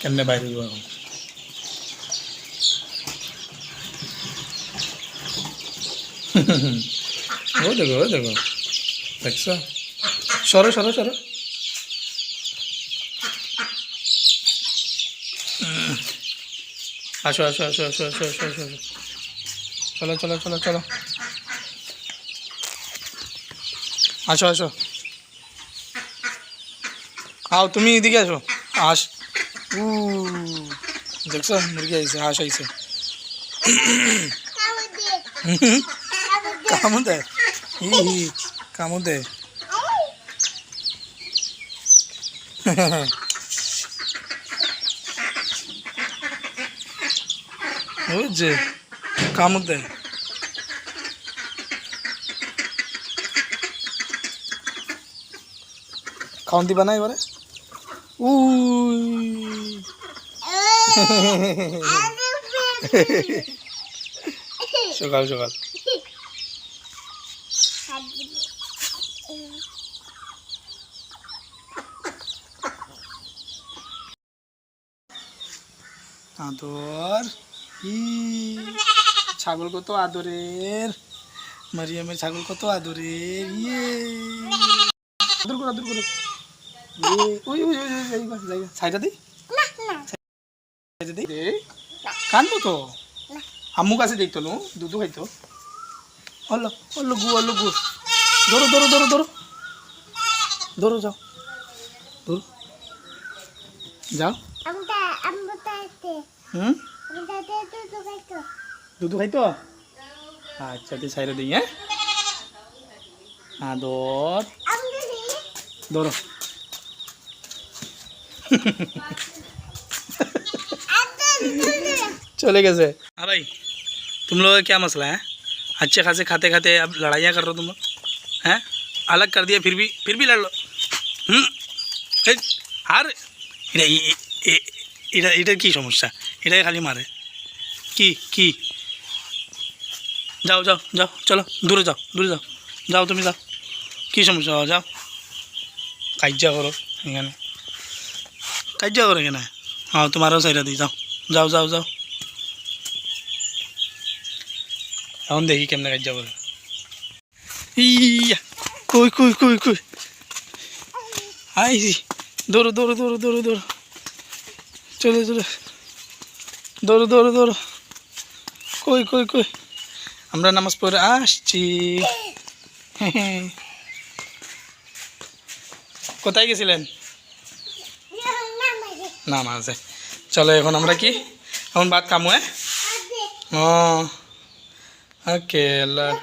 কেমনে বাইরে হইব এখন? ও দেখো ও দেখো দেখছ? সরো সরো সরো। আসো আসো আসো আসো আসো আসো আসো আসো। চলো চলো চলো চলো। আসো আসো। আও, তুমি এদিকে আসো। আস। দেখছ? মুরগি আইছে, হাঁস আইছে। কামড় দেয় কামড় দেয় বুঝছে কামড় দেয় খাওয়ান দিবা না এবারে? উই। সকাল সকাল আদর ই ছাগল কত আদরের মারিয়ামের ছাগল কত আদরের ইয়ে আদর করো আদর করো ইয়ে, ওই ওই ওই ওই, ওই, ওই, জায়গা সাইডা দি। সাইডা দি দে কানবো তো? আম্মু কাছে দেখতো নো দুধু খাইতো। হলো হলো গু হলো গু। ধরো ধরো ধরো ধরো। ধরো যাও। ধরো। যাও। হুম? দুধু খাইতো। আচ্ছা তুই সাইডে দিই হ্যাঁ? আদর। ধরো। चले गए हाँ भाई तुम लोग का क्या मसला है अच्छे खासे खाते खाते अब लड़ाइयाँ कर रहे हो तुम लोग हैं अलग कर दिया फिर भी फिर भी लड़ लो হুম এই, আর এটা এ- এ- এ- এটা এটার কী সমস্যা এটাই খালি মারে কি কি যাও যাও যাও চলো দূরে যাও দূরে যাও যাও তুমি যাও কী সমস্যা যাও কাজ্যা করো এখানে কাজ্যা করো এখানে হ্যাঁ তোমারও সাইডা দিই যাও যাও যাও যাও এখন দেখি কেমনে কাজ্যা করে। ইয়া, কই কই কই কই? আইসি দৌড়ো দৌড়ো দৌড়ো দৌড়ো দৌড়ো। চলে চলে। দৌড়ো দৌড়ো দৌড়ো। কই কই কই? আমরা নামাজ পড়ে আসছি। কোথায় গেছিলেন? নামাজে। চলো, এখন আমরা কি? এখন ভাত খামো হ্যাঁ? ও। Ah, aquela